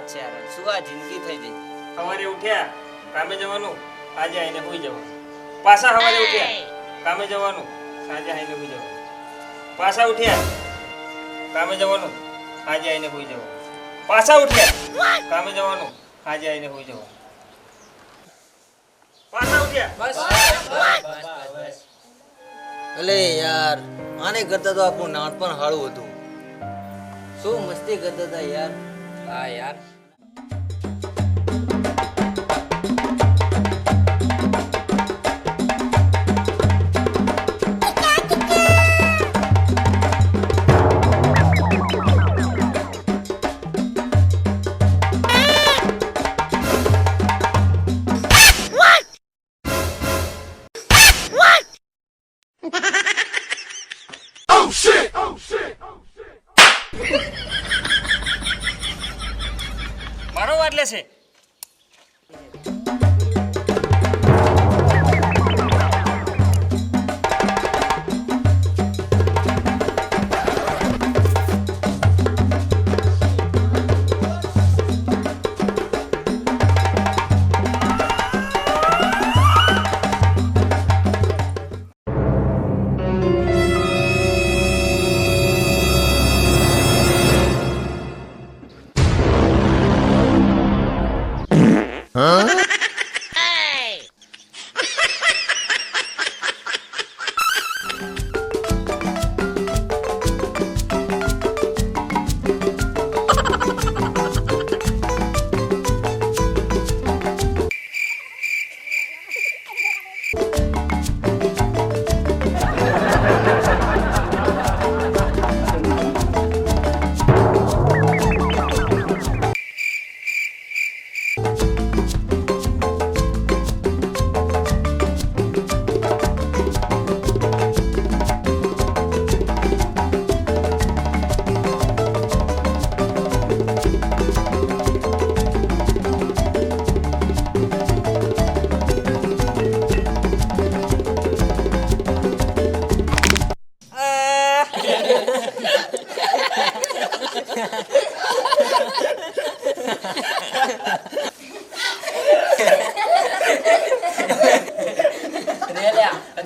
વાત છે યાર. શું આ જિંદગી થઈ ગઈ? સવારે ઉઠ્યા કામે જવાનું આજે આવીને હોઈ જવાનું. પાછા સવારે ઉઠ્યા કામે જવાનું સાંજે આઈને હોઈ જવાનું. પાછા ઉઠ્યા કામે જવાનું આજે આઈને હોઈ જવાનું. પાછા ઉઠ્યા કામે જવાનું આજે આઈને હોઈ જવાનું. પાછા ઉઠ્યા. અલે યાર આને કરતા તો આપણું નાનપણ હાળું હતું. શું મસ્તી કરતા હતા યાર? I am. ese. 嗯？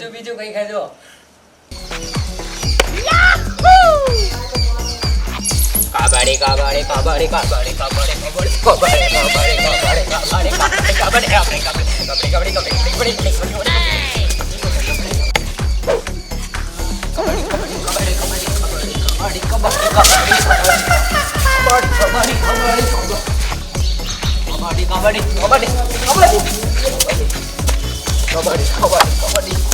હજુ બીજું કઈ ખાજો કાબાડી કાબાડી કાબાડી કાબાડી કાબાડી કાબાડી કાબાડી કાબાડી કાબાડી કાબાડી કાબાડી કાબાડી કાબાડી કાબાડી કાબાડી કાબાડી કાબાડી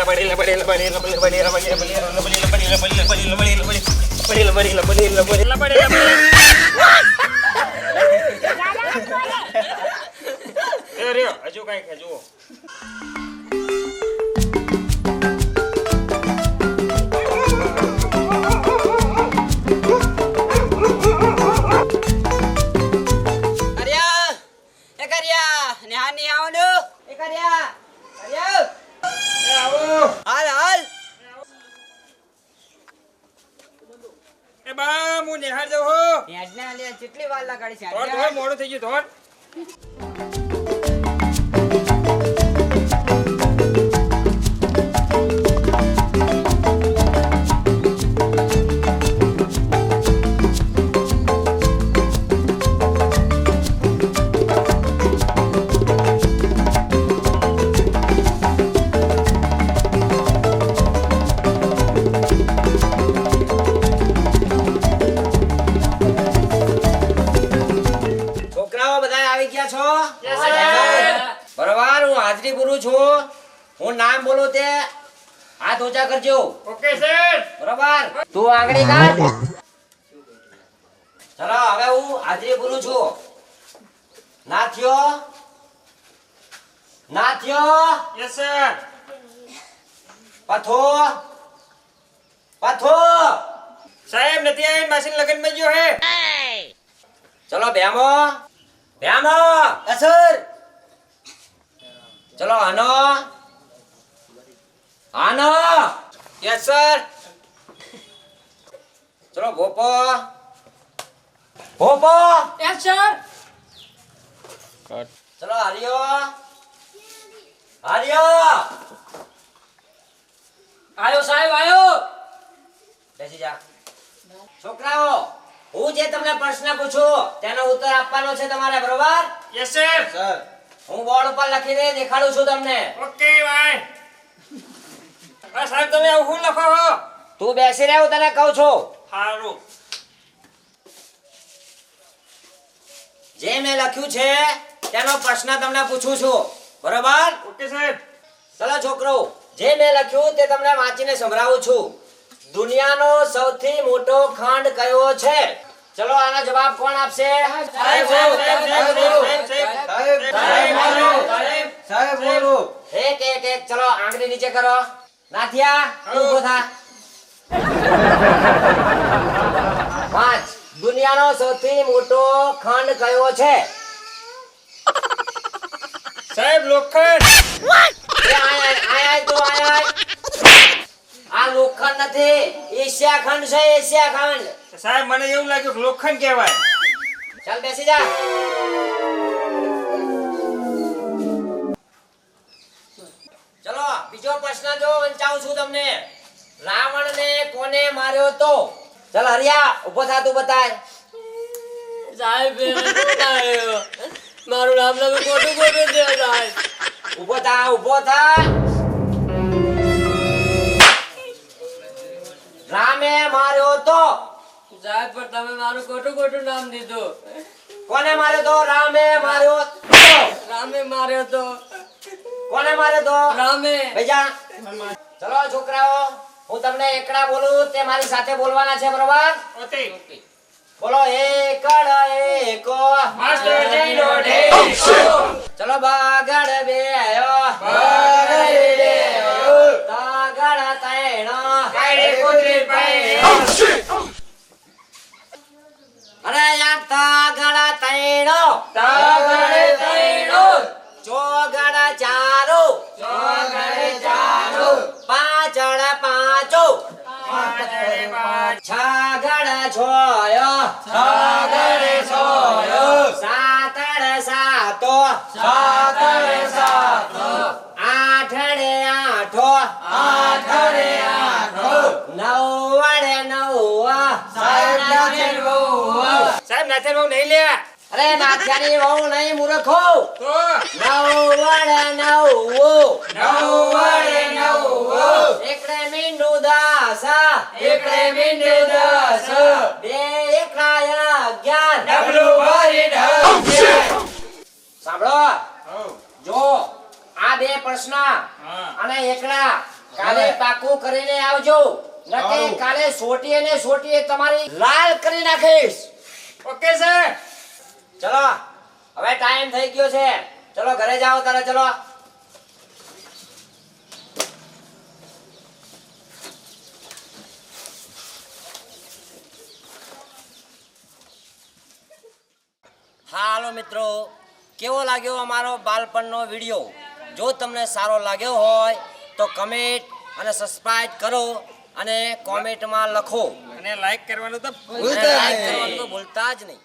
la pared, la pared, la લગાડી છે. હું નામ બોલું તે હાથ ઊંચા કરજો. ઓકે સર બરાબર? તું આંગળી કાઢ. ચલો હવે હું હાજરી બોલું છું. ના થયો ના થયો યસ સર પથો પથો સાહેબ નથી આવી માસી લગનમાં ગયો હે. ચલો બેમો બેમો અસર ચલો આનો. આનો! યસ સર ચલો ભોપો. ભોપો! યસ સર ચલો હરિયો હરિયો આયો સાહેબ આયો. બેસી જા. છોકરાઓ હું જે તમને પ્રશ્ન પૂછું તેનો ઉત્તર આપવાનો છે તમારે બરોબર? યસ સર સર હું બોર્ડ ઉપર લખીને દેખાડું છું તમને. ઓકે ભાઈ આ સાહેબ તમે આવું શું લખો છો તું બેસી રહ્યો તને કહું છું સારું જે મેં લખ્યું છે તેનો પ્રશ્ન તમને પૂછું છું બરોબર ઓકે સાહેબ ચલો છોકરો જે મેં લખ્યું તે તમને વાંચીને સંભળાવું છું દુનિયાનો સૌથી મોટો ખંડ કયો છે ચલો આનો જવાબ કોણ આપશે એક એક એક ચલો આંગળી નીચે કરો નાથિયા તું ઊભો થા. પાંચ. દુનિયાનો સૌથી મોટો ખંડ કયો છે? સાહેબ લોખંડ. આ લોખંડ નથી એશિયા ખંડ છે એશિયા ખંડ. સાહેબ મને એવું લાગ્યું કે લોખંડ કહેવાય. ચાલ બેસી જા. તો ચાલ હરિયા ઊભો થા તું બતાય સાહેબ મારું નામ તમે ખોટું ખોટું છે સાહેબ. ઊભો થા ઊભો થા. રામે માર્યો તો. સાહેબ પણ તમે મારું ખોટું ખોટું નામ દીધું. કોને માર્યો તો? રામે માર્યો તો. રામે માર્યો તો. કોને માર્યો તો? રામે. ભૈયા ચલો છોકરાઓ. હું તમને એકડા બોલું તે મારી સાથે બોલવાના છે બરોબર? બોલો એકડ એકો માસ્ટર જીનો ઢેકો. ચલો બગડ બેયો. બગડ બેયો. તાગડ તૈણો કાયડે કુતરી પાઈ અરે યાર તાગડ તૈણો તાગડ તૈણો. ચોગડ ચારો. છગડ છોયો છગડ છોયો. સાતડ સાતો સાતડે સાતો. આઠડે આઠો આઠડે આઠો. નવડે નવ સાહેબ નાથેર વહુ. સાહેબ નાથેર વહુ નહીં લે અરે નાથિયાની વહુ નહીં મૂર્ખો. તો? નવડે નવ નવ્વાડે નવ્વો. એકડે મીંડું દસ. એકડે મીંડું દસ. બે એકડા અગિયાર. ડબલું ભરીને સાંભળો. જો આ બે પ્રશ્ન અને એકડા કાલે પાકું કરીને આવજો. નકે કાલે સોટીએ ને સોટીએ તમારી લાલ કરી નાખીશ. ઓકે સર ચલો હવે ટાઈમ થઈ ગયો છે. ચલો ઘરે જાઓ તારે ચલો. હાલો મિત્રો કેવો લાગ્યો અમારો બાળપણનો વીડિયો જો તમને સારો લાગ્યો હોય તો કમેન્ટ અને સબસ્ક્રાઇબ કરો અને કોમેન્ટમાં લખો. અને લાઈક કરવાનું તો કરવાનું તો ભૂલતા જ નહીં.